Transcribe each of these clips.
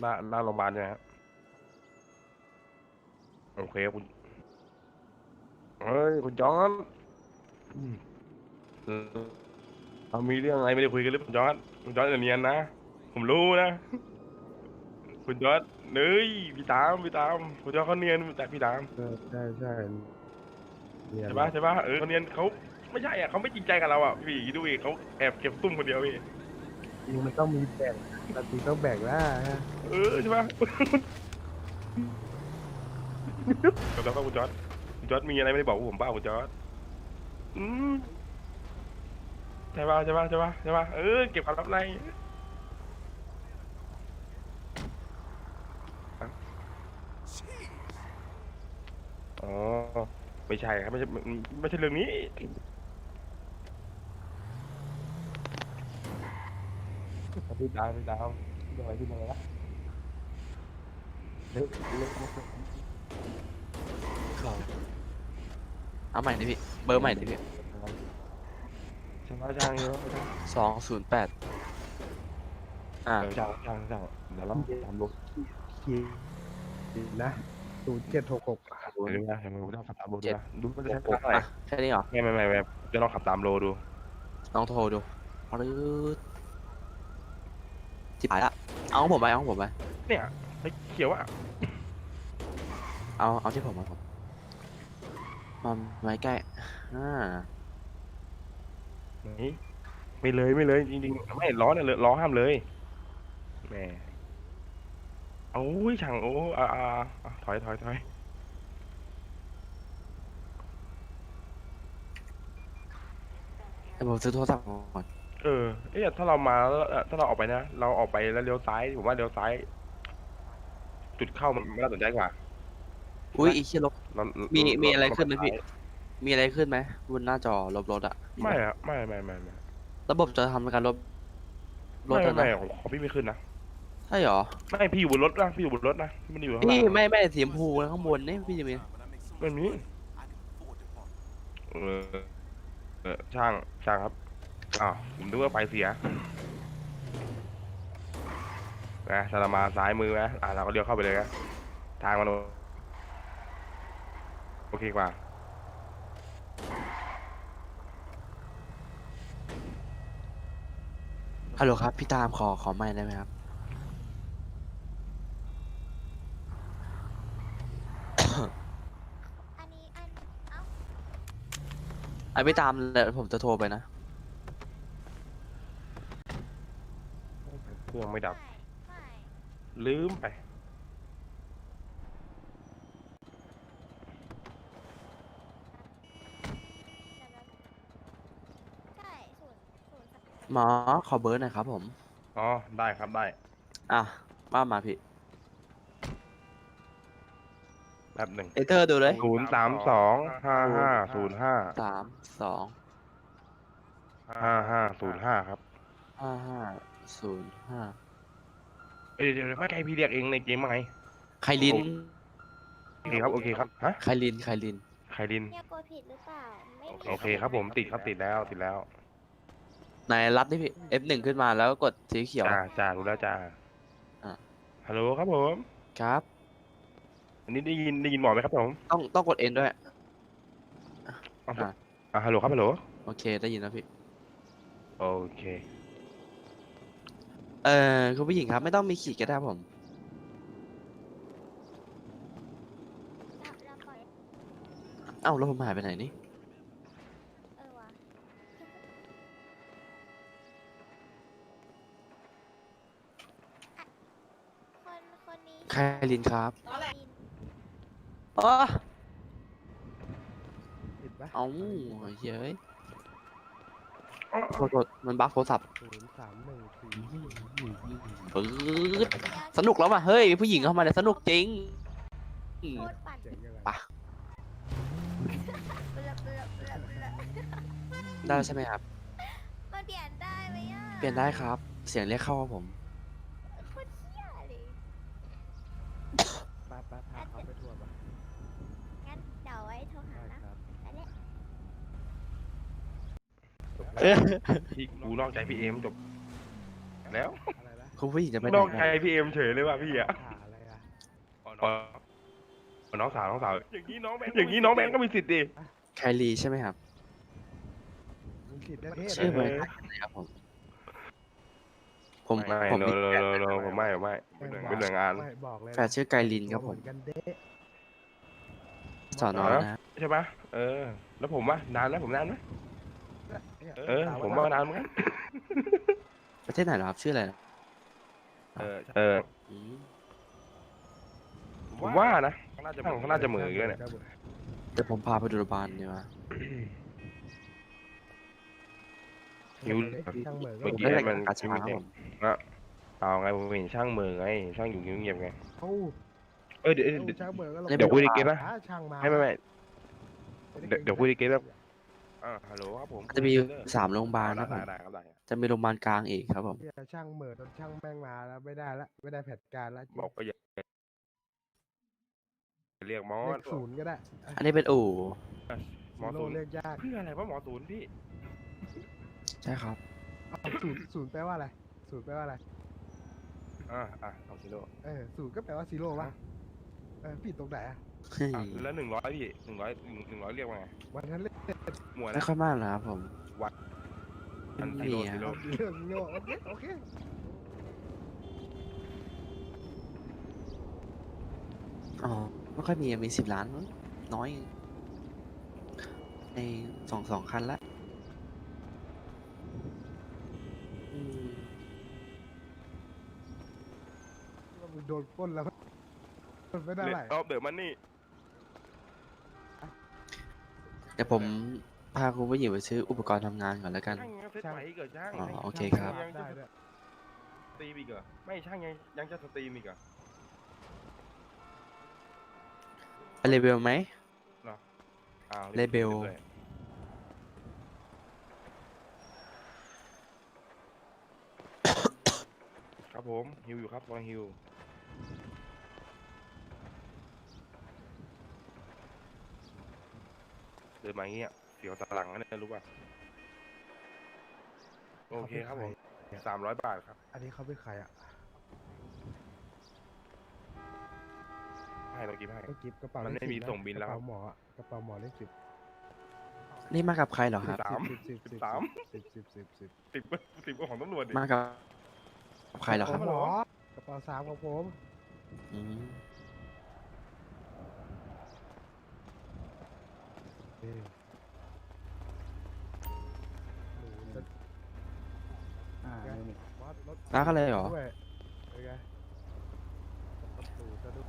หน้าหน้าโรงพยาบาลใช่ไหมครับโอเคครับคุณเฮ้ยคุณจอห์นอืมเออเรามีเรื่องอะไรไม่ได้คุยกันหรือคุณจอห์นคุณจอห์นอย่าเนียนนะผมรู้นะคุณจอห์นเฮ้ยพี่ตามพี่ตามคุณจอห์นเขาเนียนแต่พี่ตามเออใช่ใช่เนี่ยใช่ปะใช่ปะเออเขาเนียนเขาไม่ใช่อะเขาไม่จริงใจกับเราอะพี่ดูอีกเขาแอบเก็บตุ้มคนเดียวพี่จ ริงมันต้องมีแบ่งแต่จริงต้องแบ่งแล้วฮะเออใช่ปะแล้วก็คุณจอร์ดคุณจอร์ดมีอะไรไม่ได้บอกพวกผมเปล่าคุณจอร์ดอืมใช่ปะใช่ปะใช่ปะใช่ปะเออเก็บความลับในอ๋อไม่ใช่ครับไม่ใช่ไม่ใช่เรื่องนี้ พี่ดาวพี่ดาวเรื่องอะไรพี่เนยละเรื่องเรื่องเอาใหม่ดิพี่ เบอร์ใหม่ดิพี่ช่างช่างเยอะช่างสองศูนย์แปดอ่าเออช่างช่างช่างเดี๋ยวเราทำลงคีนะศูนย์เจ็ดหกหกดูนี่นะเดี๋ยวเราขับตามโลดูนะดูมันจะหใช้กเวลาเท่าไหร่อะแค่นี้เหรอไม่ไม่ไม่ไม่จะลองขับตามโลดูลองโทรดูปรื๊ด จิบหายละเอาของผมไปเอาของผมไปเนี่ยไอ้เขียวอะเอาเอาที่ผมมาผมมาไว้ใกล้อ่านี่ไม่เลยไม่เลยจริงๆไม่ล้อเนี่ยเลยล้อห้ามเลยแหมโอ้ยช่างโอ้อ่าอ่าอ่าถอยถอยถอยแต่ผมซื้อโทรศัพท์ก่อน เออเอ๊ะถ้าเรามาแล้วเอ่อถ้าเราออกไปนะ เราออกไปแล้วเลี้ยวซ้าย ผมว่าเลี้ยวซ้าย จุดเข้ามันมันน่าสนใจกว่าอุ้ยอีเชี่ยลบ เรามีเรามีเราอะไรขึ้นไหมเราพี่ มีอะไรขึ้นไหมบนหน้าจอลบรถอะไม่อะไม่ไม่ไม่ไม่ระบบจะทำการลบรถไม่อะไม่นะของของพี่ไม่ขึ้นนะใช่เหรอไม่พี่อยู่บนรถนะพี่อยู่บนรถนะพี่ไมันอยู่ข้างล่านี่งไม่ไม่สีชมพูนะข้างบนนี่พี่จะมีไม่มีเออเออช่างช่างครับ อ้าวผมนึกว่าไฟเสียนะถ้าเรามาซ้ายมือนะอะเราก็เลี้ยวเข้าไปเลยนะทางมันโอโอเคกว่าฮัลโหลครับ พี่ตามขอขอไม่ได้ไหมครับ อันนี้อันเอ้า ไอ้พี่ตามเดี๋ยวผมจะโทรไปนะ เค รื่องไม่ดับไม่ลืมไปใช่ศูนย์ศูนย์สามหมอขอเบอร์หน่อยครับ ผม อ๋อ ได้ครับได้ อะว่ามาพี่แป๊บหนึ่งเอเตอร์ดูเลยศูนย์สามสองห้าห้าศูนย์ห้าสามสองห้าห้าศูนย์ห้าครับห้าห้า ศูนย์ห้าเอ้ยเดี๋ยวเดี๋ยวไม่ใช่พี่เรียกเองในเกมไหมไคลินโอเคครับโอเคครับฮะไคลินไคลินใครลินเนี่ยกดผิดหรือเปล่า ไม่มีโอเคครับผมติดครับติดแล้วติดแล้วไหนรับดิพี่ F1 ขึ้นมาแล้วกดสีเขียวจ้าจ้ารู้แล้วจ้าอะฮัลโหลครับผมครับ อันนี้ได้ยินได้ยินหมอไหมครับผมต้องต้องกด N ด้วยอะอะอะฮัลโหลครับฮัลโหลโอเคได้ยินแล้วพี่โอเค เอ่อคุณผู้หญิงครับ ไม่ต้องมีขีดก็ได้ครับผมรับรับก่อนเอ้าแล้วผมหายไปไหนนี่เออวะอะคนคนนี้ไคลินครับลินอ๋อติดปะเอ้าเย้ยอ๋อโทษโทษมันบั๊กโทรศัพท์ศูนย์สามหนึ่งสี่ ปื๊ดสนุกแล้วว่ะเฮ้ยผู้หญิงเข้ามาเนี่ยสนุกจริงอืม โคตรปั่นเจ๋งยังไงปะ เปลือกเปลือกเปลือกเปลือกได้แล้วใช่ไหมครับ มันเปลี่ยนได้ไหมอะเปลี่ยนได้ครับ เสียงเรียกเข้าครับผม โคตรเที่ยเลยป้าป้าพาเขาไปทัวร์ปะงั้นเดี๋ยวไว้โทรหาได้นะ ครับแล้วเนี่ยจบแล้วพี่กูนอกใจพี่เอ็มจบแล้ว อะไรนะ คุณผู้หญิงจะไปไหนนอกใจอะพี่เอ็มเฉยเลยว่ะพี่อะขาอะไรอะอ๋อน้องสาวน้องสาว อย่างนี้น้องแบงอย่างนี้น้องแบงก็มีสิทธิ์ดิไคลีใช่ไหมครับมีสิทธิ์ได้เพศชื่อเหมือนเออกันเลยครับผมผมไม่ผมโนมีโนแฟนโนโนผมไม่ผมไม่เป็นหน่วยเป็นหน่วยงานไม่บอกเลยแฟนชื่อไกลินครับผมเหอนกันเด้สอนอฮะนะใช่ปะเออ แล้วผมว่านานไหมผมนานไหมนี่ยเออ ผมว่านานเหมือนกันประเทศไหนเหรอครับชื่ออะไรนะ เออเอออืมผมว่านะเขาน่าจะเขาน่าจะเหมือนกันเนี่ยเดี๋ยวผมพาไปดูโรงพยาบาลดีกว่าหิวช่างเหมือนเมื่อผมกี้ได้รายมักานรกาชาครับผมเอาไงผมเห็นช่างมือไงช่างอยู่เงียบๆไงเขาเอ้ยเดี๋ยวเอาเดี๋ยวช่างเหมือนก็เดี๋เดี๋ยวคุยในเกมนะหาช่างมาไม่ไม่ไม่เดี๋ยวเดี๋ยวคุยในเกมแล้ วอ่าฮัลโหลครับผมจะมีสามโรงพยาบาลได้นะผได้มได้ครับได้จะมีโรงพยาบาลกลางอีกครับผมเหี้ยช่างเหมือนจนช่างแม่งมาแล้วไม่ได้ละไม่ได้แผนการละบอกก็อย่าเรียกหมอเลขศูนย์ก็ได้อันนี้เป็นอู่หมอโลศูนย์เรียกยากเพื่ออะไรวะหมอศูนย์พี่ใช่ครับ เอาศูนย์ศูนย์แปลว่าอะไรศูนย์แปลว่าอะไรอ่าอะเอาซิโร่เออศูนย์ก็แปลว่าซีโร่วะเออผิดตรงไหนอะเฮ้ย อะแล้วหนึ่งร้อยพี่หนึ่งร้อยหนึ่งร้อยเรียกว่าไงวันนั้นเล่นหมวดไม่นะค่อยมากนะครับผมอันไม่ซิมีโร่อะซิโร่เรื่องโลโอเคโอเคอ๋อไม่ค่อยมีอะมีสิบล้านมั้งน้อยในสองสองคันละอืมว่ามึงโดนปล้นแล้วมัน ไม่ได้ไรออฟเดอะมันนี่เดี๋ยวผมพาคุณผู้หญิงไปซื้ออุปกรณ์ทำงานก่อนแล้วกัน ช่างยังเซตไหวอีกเหรอช่างอ๋อโอเคครับ ยังจะได้ด้วยสตรีมอีกเหรอไม่ช่างยังยังจะสตรีมอีกเหรอไปเลเวลไหม อ้าวเลเบลด้วยครับผมฮิวอยู่ครับกำลังฮิว ดินมาอย่างเงี้ยเสียวตะหลังนะเนี่ยรู้ป่ะโอเคครับผมสามร้อยบาทครับ อันนี้เขาเป็นใครอะให้เรากินให้ต้องกิฟกระเป๋ามันเลไม่ขมี10ะส่งบิลแล้วกครัระบเป๋าหมออะกระเป๋าหมอเลขสิบนี่มากับใครเหรอครับ สามสิบสิบสิบสาม สิบสิบสิบสิบสิบสิบกว่าของตำรวจดิ มากับใครเหรอครับกะป๋าหมอกระเป๋าสามของผมอืม อ้ยหนูจะอ่าไงไม่มีบอสรถรักอะไรเหรอ ด้วยเป็นไงรถหนูจะด้วย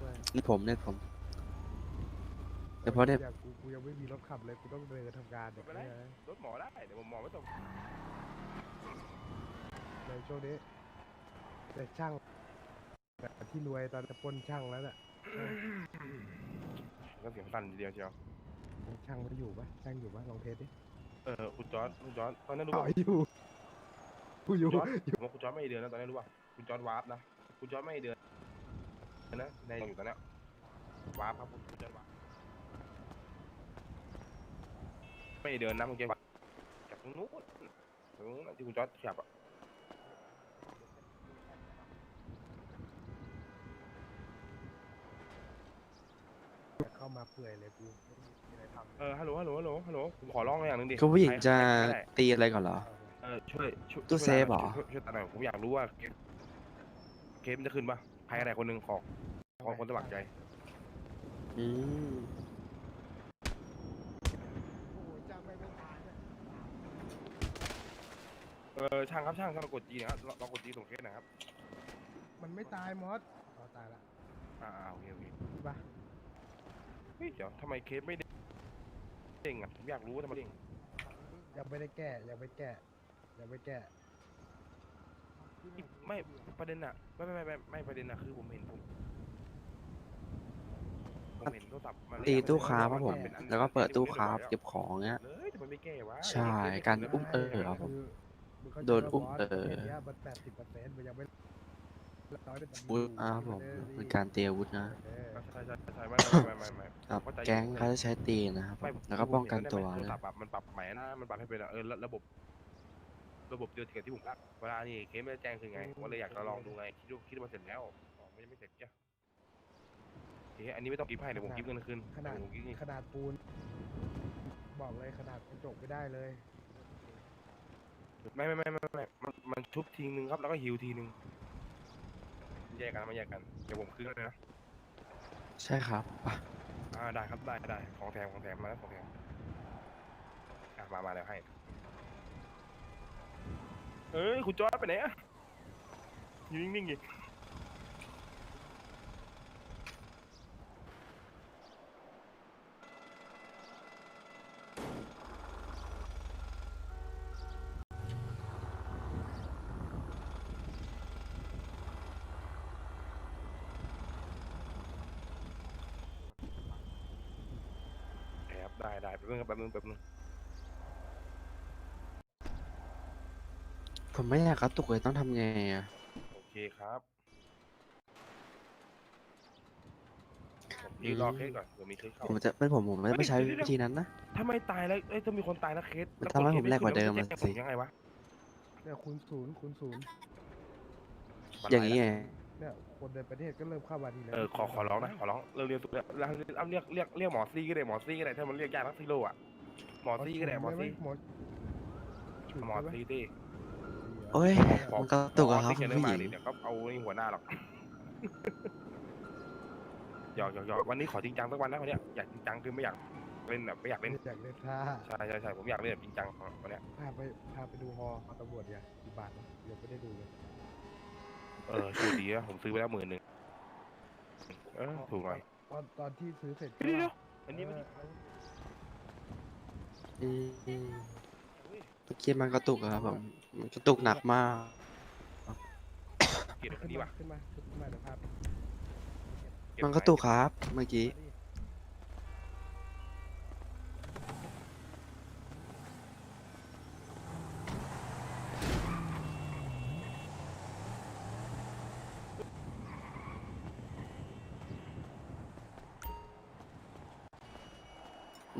ด้วย นี่ผมเนี่ยผมเดี๋ยวพอเนี่ยอยากกูกูยังไม่มีรถขับเลยกูต้องเดินทำงานไม่เนี่ยเป็นไร รถหมอได้เดี๋ยวผมหมอไม่ต้องในช่วงนี้แต่ช่างแต่ที่รวยตอนจะปล้นช่างแล้วน่ะก็เสียงสั่นทีเดียวเชียว ช่างมันอยู่ปะช่างอยู่ปะลองเทสดิเออคุณจอร์ดคุณจอร์ดตอนนั้นรู้อ๋อป่ะอยู่กูอยู่จอร์ดผมว่าคุณจอร์ดไม่ให้เดือนนะตอนนี้รู้ป่ะคุณจอร์ดวาร์ปนะคุณจอร์ดไม่ให้เดือนนะในอยู่ตอนเนี้ยวาร์ปครับคุณจอร์ดวาร์ปไม่ให้เดินนะเมื่อกี้วาร์ปจากตรงนู้นตรงนู้นที่คุณจอร์ดขับอะเข้ามาเปื่อยเลยกูไม่มีอะไรทำ เออฮัลโหลฮัลโหลฮัลโหลฮัลโหลผมขอร้องอะไรอย่างหนึ่งดิคุณผู้หญิงใครจะใครก็ได้ตีอะไรก่อนเหรอ เออช่วยช่วยตู้ช่วยเซฟเหรอ ช่วยช่วยตัดหน่อยผมอยากรู้ว่าเกมเกมจะขึ้นป่ะใครอะไรคนหนึ่งขอขอคนสมัครใจอืมโอ้ยจ้างไม่ไม่ตายเนี่ยเออช่างครับช่างช่างเรากดจีนะครับเราเรากดจีส่งเคสหนะครับมันไม่ตายมอสอ๋อตายละอ่าอ่าโอเคโอเคใช่ปะเฮ้ยเดี๋ยวทำไมเคสไม่ เด้งอะผมอยากรู้ว่าทำไมเด้งยังไม่ได้แก้ยังไม่แก้ยังไม่แก้ไม่ประเด็นอะไม่ไม่ไม่ไม่ไม่ประเด็นอะคือผมเห็นผมผมเห็นโทรศัพท์มันตีตู้ค้าครับผมนเป็นอันแล้วก็เปิดตู้ที่ค้าผมเก็บของเงี้ยเลยแต่มันไม่แก้วะใช่การอุ้มเออครับผมมึงเข้าใจโดนอุ้มว่าบสเออ วจวุธอ่าครับผมเป็นการเตรียมอาวุธนะเออใช่ใช่ใช่ไม่ไม่ไม่ไม่ไม่ครับเข้าใจอยู่แก๊งเขาจะใช้ตีนะครับผมไม่แล้วก็ป้องกันตัวโทรนะศัพท์อะมันปรับใหม่นะมันปรับให้เป็นอะเออระระบบ ระบบเดียวกับที่ผมรักเวลานี่เคสไม่ได้แจ้งคือไงว่าเลยอยากจะลองดูไงคิดว่าคิดว่าเสร็จแล้วอ๋อไม่ไม่เสร็จจ้ะโอเคอันนี้ไม่ต้องกิฟต์ให้เดี๋ยวผมกิฟต์เงินคืนขนาดเดี๋ยวผมกิฟต์เงินขนาดปูน บอกเลยขนาดกระจกไม่ได้เลยไม่ไม่ไม่ไม่ไม่มันมันชุบทีนึงครับแล้วก็ฮิวทีนึง แยกกันไม่แยกกันเดี๋ยวผมคืนเลยนะใช่ครับอะอ่าได้ครับได้ได้ของแถมของแถมมาแล้วของแถมอะมามาแล้วให้เอ้ยคุณจอร์ดไปไหนอะอยู่นิ่งๆดิ ครับได้ได้แป๊บนึงครับแป๊บนึงแป๊บนึงผมไม่อยากกระตุกเลยต้องทำไงอะโอเคครับผมยืนรอเคสก่อนเดี๋ยวมีเคสเข้า ผมจะเป็นผมผมไม่ใช้วิธีนั้นนะ ถ้าไม่ตายแล้วเอ้ยถ้ามีคนตายแล้วเคสมันทำให้ผมแรกกว่าเดิมอะแจ้งสิผมยังไงวะเนี่ยคูณศูนย์คูณศูนย์บันอย่างไดนี้ละไง เนี่ยคนในประเทศก็เริ่มเข้ามาทีแล้วเออขอขอร้องนะขอร้องเร็วเร็วสุดแล้วแล้วเอาเรียกเรียกเรียกหมอซี่ก็ได้หมอซี่ก็ได้ถ้ามันเรียกยากนักซีโร่อะหมอซี่ก็ได้หมอซี่หมอหมอซี่ดิโอ้ยมอมันกระตุกอะครับหมอซี่คุณผู้หญิงเดี๋ยวเขาเอาหัวหน้าหรอกหยอกหยอกหยอกวันนี้ขอจริงจังสักวันนะวันเนี้ยอยากจริงจังคือไม่อยากเล่นแบบไม่อยากเล่นอยากเล่นท่าใช่ใช่ใช่ผมอยากเล่นแบบจริงจังวันเนี้ยพาไปพาไปดูฮอตำรวจอย่ากี่บาทนะเดี๋ยวไม่ได้ดูเลย เออถูกดีอะผมซื้อไปแล้วหมื่นหนึ่งเออถูกหน่อยตอนตอนที่ซื้อเสร็จเดี๋ยวเดี๋ยวอันนี้มันเอออืมเมื่อกี้มันกระตุกอะครับผมมันกระตุกหนักมาก เกลียดคนขึ้นนี้มาว่ะขึ้นมาขึ้นมาเดี๋ยวพาไปเลียดมันกระตุกครับ เมื่อกี้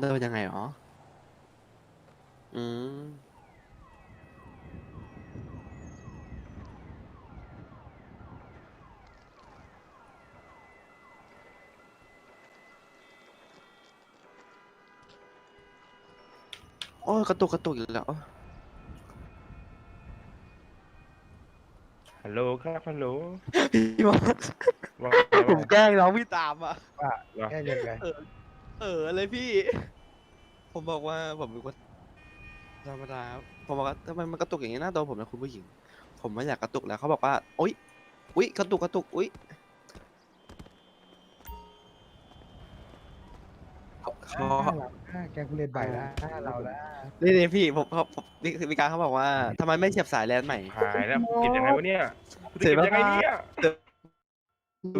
เดินยังไงหรอ อืม โอ้ยกระตุกกระตุกอีกแล้วฮัลโหลครับฮัลโหลพี่ว่าว่าผมแกล้งน้องพี่ตามอะแก้ยังไง เออเลยพี่ ผมบอกว่าผมเป็นคนธรรมดาครับผมบอกว่าทำไมมันกระตุกอย่างนี้หน้าตัวผมนะคุณผู้หญิง ผมไม่อยากกระตุกแล้วเขาบอกว่าโอ๊ยอุ๊ยกระตุกกระตุกอุ๊ยเขาหน้าเราหน้าแกกูเล่นใบนะหน้าเราแล้วนี่นี่พี่ผมเขาผมนี่คือมีการเขาบอกว่าทำไมไม่เสียบสายแลนด์ใหม่ หายแล้วเก็บยังไงวะเนี่ยกูจะเสีเก็ยบยังไงบ้าเนี่ย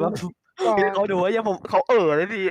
ว่าเขาดูว่ายังผมเขาเออเลยพี่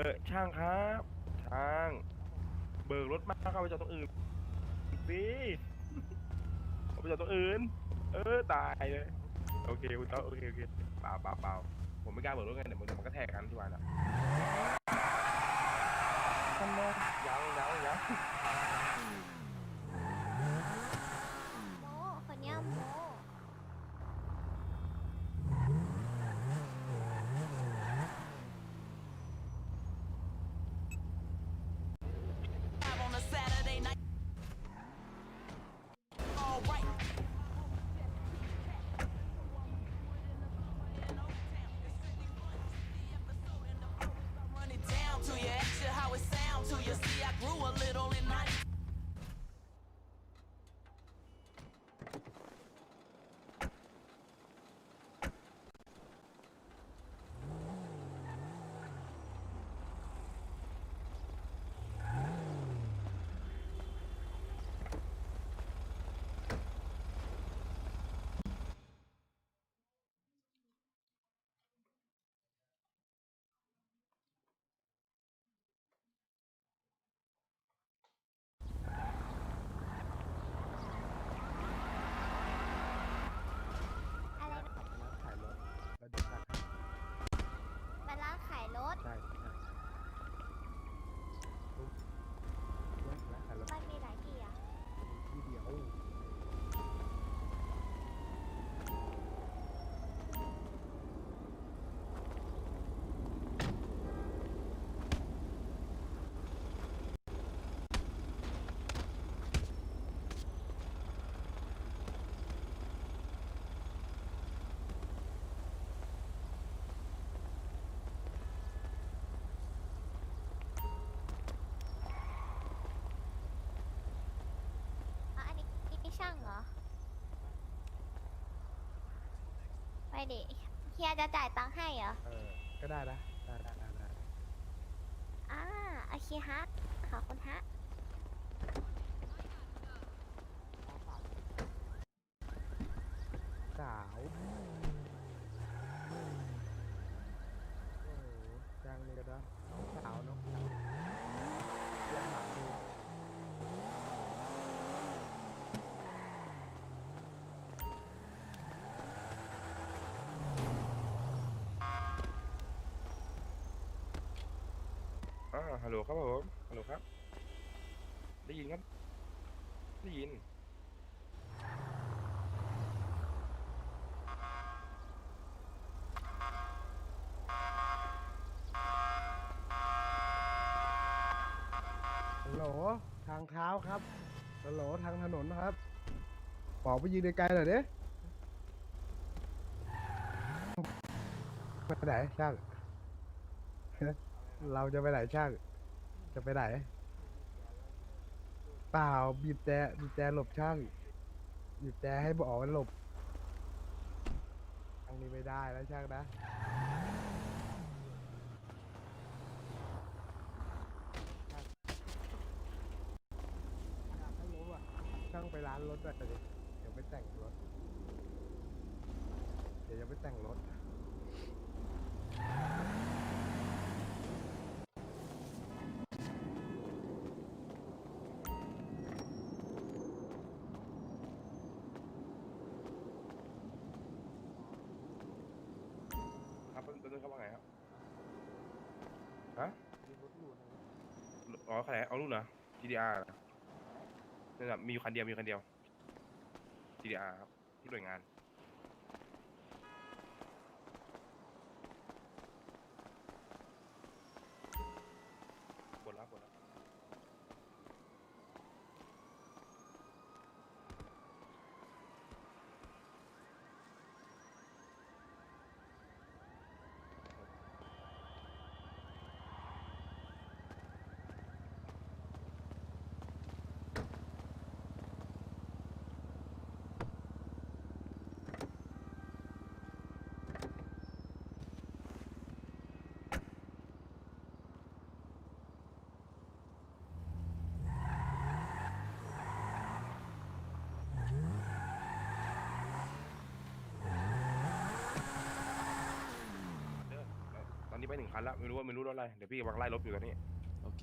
ออช่างครับ ช่าง เบิกรถมาเข้าไปจอดตรงอื่นสิเอาไปจอดตรงอื่น เออตายเลย โอเคคุณต๊อกโอเคโอเคเปล่าเปล่าเปล่าผมไม่กล้าเบิกรถไงเดี๋ยวมันเดี๋ยวมันก็แทกกันที่วันอะทำไมยังยังยัง ดิเฮียจะจ่ายตังค์ให้เหรอเออ ก็ได้นะได้ได้ได้ได้อ่าโอเคฮะขอบคุณฮะ สาวโอ้โหจ้างนี่ก็ได้สาวเนาะยังหาดู อ่าฮัลโหลครับผมฮัลโหลครับ ได้ยินครับได้ยิน ฮัลโหลทางเท้าครับฮัลโหลทางถนนนะครับบอกไปยืนไกลๆหน่อยดิไปไหนช่าง เราจะไปไหนช่าง จะไปไหน เปล่าบีบแต่บีบแต่หลบช่างบีบแต่ให้บอกมันหลบทางนี้ไม่ได้แล้วช่างนะช่างไปร้านรถอะเลยเดี๋ยวไปแต่งรถ เดี๋ยวจะไปแต่งรถ อ๋อใครเอารุ่นเหรอ GDR เหรอนั่แหละมีอยู่คันเดียวมีอยู่คันเดียว GDR ครับที่หน่วยงาน ไปหนึ่งคันแล้วไม่รู้ว่าไม่รู้รถอะไรเดี๋ยวพี่กำลังไล่รถอยู่ตอนนี้ โอเค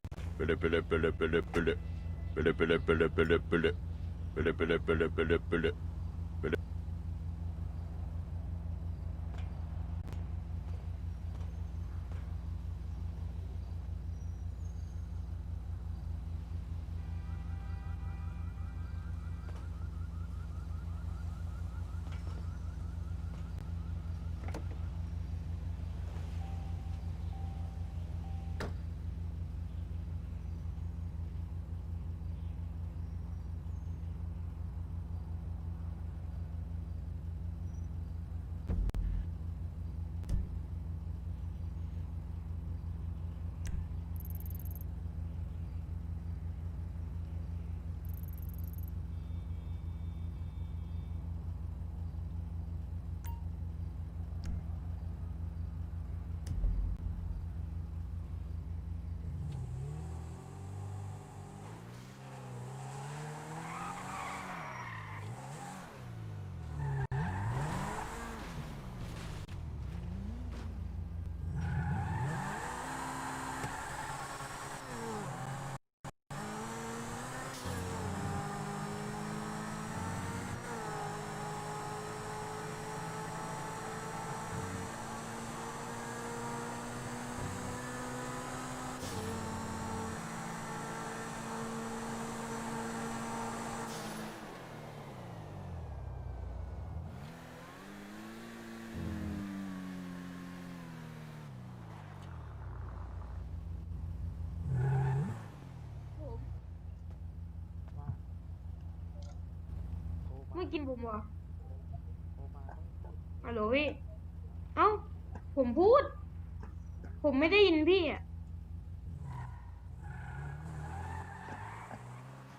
böyle böyle böyle böyle böyle. Böyle böyle böyle böyle böyle. Böyle böyle böyle ไม่กินผมเหรอฮัลโหลพี่ เอ้า ผมพูด ผมไม่ได้ยินพี่อะ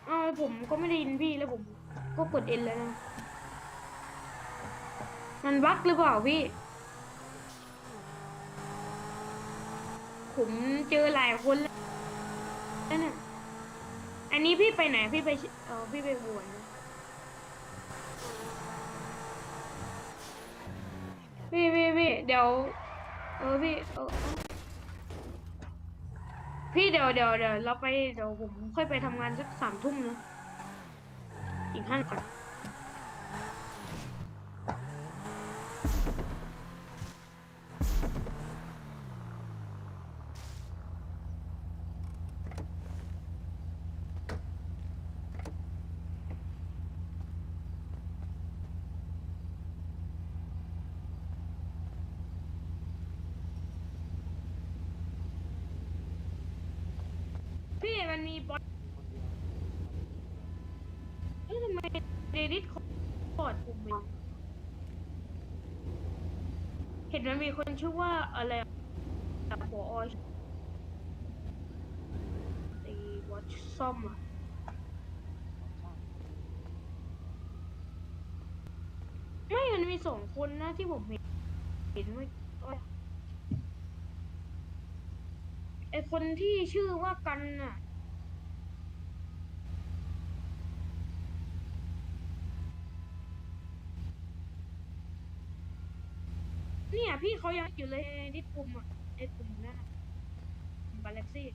เอ้าผมก็ไม่ได้ยินพี่แล้วผม ก็กดเอ็นแล้วนะ มันบั๊กหรือเปล่าพี่ ผมเจอหลายคนแล้วเนี่ยอันนี้พี่ไปไหนพี่ไปชิเออพี่ไปบวชนะ พี่พี่พี่ เดี๋ยว เออพี่เออพี่เดี๋ยวเดี๋ยวเดี๋ยวเราไปเดี๋ยวผมค่อยไปทำงานสักสามทุ่มนะอีกห้าก่อนพี่มันมีบอทเอ๊ะทำไมเดดิสคอร์ดผมไม่เห็น มันมีคนชื่อว่าอะไรอะปอไอ้วอชซ่อมอะไม่มันมีสองคนนะที่ผมเห็นเห็นว่าว่าไอคนที่ชื่อว่ากันน่ะ เนี่ยพี่เขายังอยู่เลยในกลุ่มอะไอกลุ่มนั่นอะบาเล็กซี่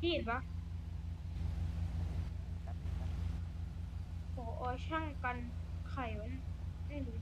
พี่เห็นปะโอ้ช่างกันไข่วะไม่รู้